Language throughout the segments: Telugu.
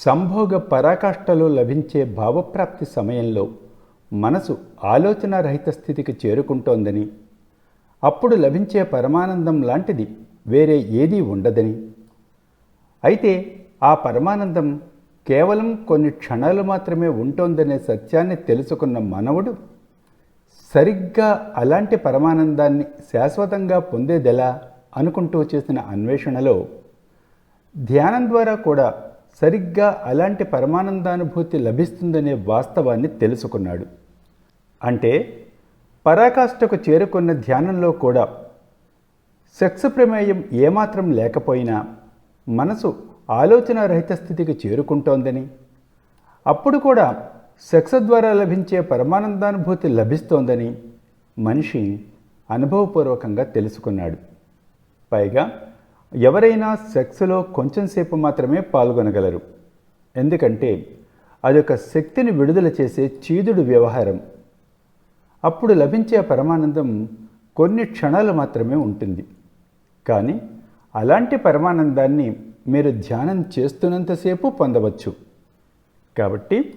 సంభోగ పరాకాష్ఠలో లభించే భావప్రాప్తి సమయంలో మనసు ఆలోచన రహిత స్థితికి చేరుకుంటోందని అప్పుడు లభించే పరమానందం లాంటిది వేరే ఏదీ ఉండదని. అయితే ఆ పరమానందం కేవలం కొన్ని క్షణాలు మాత్రమే ఉంటోందనే సత్యాన్ని తెలుసుకున్న మనవుడు సరిగ్గా అలాంటి పరమానందాన్ని శాశ్వతంగా పొందేదెలా అనుకుంటూ చేసిన అన్వేషణలో ధ్యానం ద్వారా కూడా సరిగ్గా అలాంటి పరమానందానుభూతి లభిస్తుందనే వాస్తవాన్ని తెలుసుకున్నాడు. అంటే పరాకాష్ఠకు చేరుకున్న ధ్యానంలో కూడా సెక్స్ ప్రమేయం ఏమాత్రం లేకపోయినా మనసు ఆలోచన రహిత స్థితికి చేరుకుంటోందని. అప్పుడు కూడా సెక్స్ ద్వారా లభించే పరమానందానుభూతి లభిస్తోందని మనిషి అనుభవపూర్వకంగా తెలుసుకున్నాడు. పైగా ఎవరైనా సెక్స్లో కొంచెంసేపు మాత్రమే పాల్గొనగలరు. ఎందుకంటే అదొక శక్తిని విడుదల చేసే చీదుడు వ్యవహారం. అప్పుడు లభించే పరమానందం కొన్ని క్షణాలు మాత్రమే ఉంటుంది. కానీ అలాంటి పరమానందాన్ని మీరు ధ్యానం చేస్తున్నంతసేపు పొందవచ్చు. కాబట్టి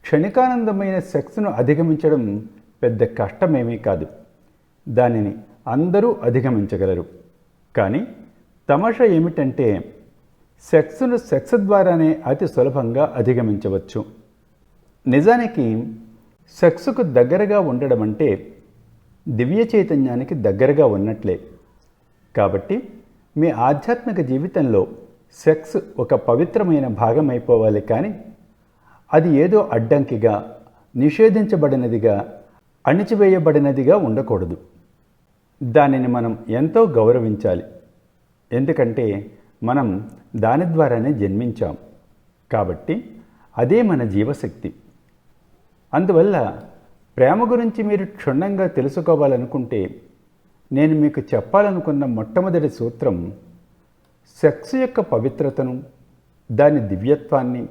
క్షణికానందమైన సెక్స్ను అధిగమించడం పెద్ద కష్టమేమీ కాదు. దానిని అందరూ అధిగమించగలరు. కానీ తమాషా ఏమిటంటే సెక్స్ను సెక్స్ ద్వారానే అతి సులభంగా అధిగమించవచ్చు. నిజానికి సెక్స్కు దగ్గరగా ఉండడం అంటే దివ్య చైతన్యానికి దగ్గరగా ఉన్నట్లే. కాబట్టి మీ ఆధ్యాత్మిక జీవితంలో సెక్స్ ఒక పవిత్రమైన భాగం అయిపోవాలి కానీ అది ఏదో అడ్డంకిగా నిషేధించబడినదిగా అణిచివేయబడినదిగా ఉండకూడదు. దానిని మనం ఎంతో గౌరవించాలి. ఎందుకంటే మనం దాని ద్వారానే జన్మించాం కాబట్టి అదే మన జీవశక్తి. అందువల్ల ప్రేమ గురించి మీరు క్షుణ్ణంగా తెలుసుకోవాలనుకుంటే నేను మీకు చెప్పాలనుకున్న మొట్టమొదటి సూత్రం సెక్స్ యొక్క పవిత్రతను దాని దివ్యత్వాన్ని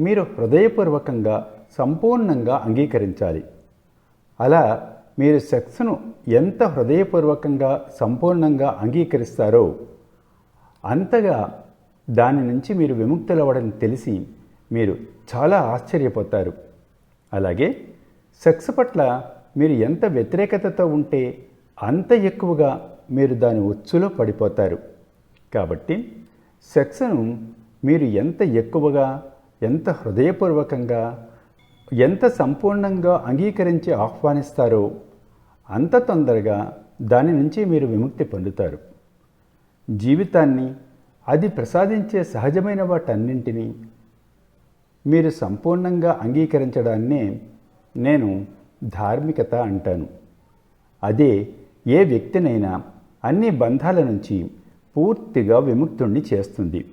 మీరు హృదయపూర్వకంగా సంపూర్ణంగా అంగీకరించాలి. అలా మీరు సెక్స్ను ఎంత హృదయపూర్వకంగా సంపూర్ణంగా అంగీకరిస్తారో అంతగా దాని నుంచి మీరు విముక్తులవ్వడం తెలిసి మీరు చాలా ఆశ్చర్యపోతారు. అలాగే సెక్స్ పట్ల మీరు ఎంత వ్యతిరేకతతో ఉంటే అంత ఎక్కువగా మీరు దాని ఉచ్చులో పడిపోతారు. కాబట్టి సెక్స్ను మీరు ఎంత ఎక్కువగా ఎంత హృదయపూర్వకంగా ఎంత సంపూర్ణంగా అంగీకరించి ఆహ్వానిస్తారో అంత తొందరగా దాని నుంచి మీరు విముక్తి పొందుతారు. జీవితాన్ని అది ప్రసాదించే సహజమైన వాటన్నింటినీ మీరు సంపూర్ణంగా అంగీకరించడాన్నే నేను ధార్మికత అంటాను. అదే ఏ వ్యక్తినైనా అన్ని బంధాల నుంచి పూర్తిగా విముక్తుణ్ణి చేస్తుంది.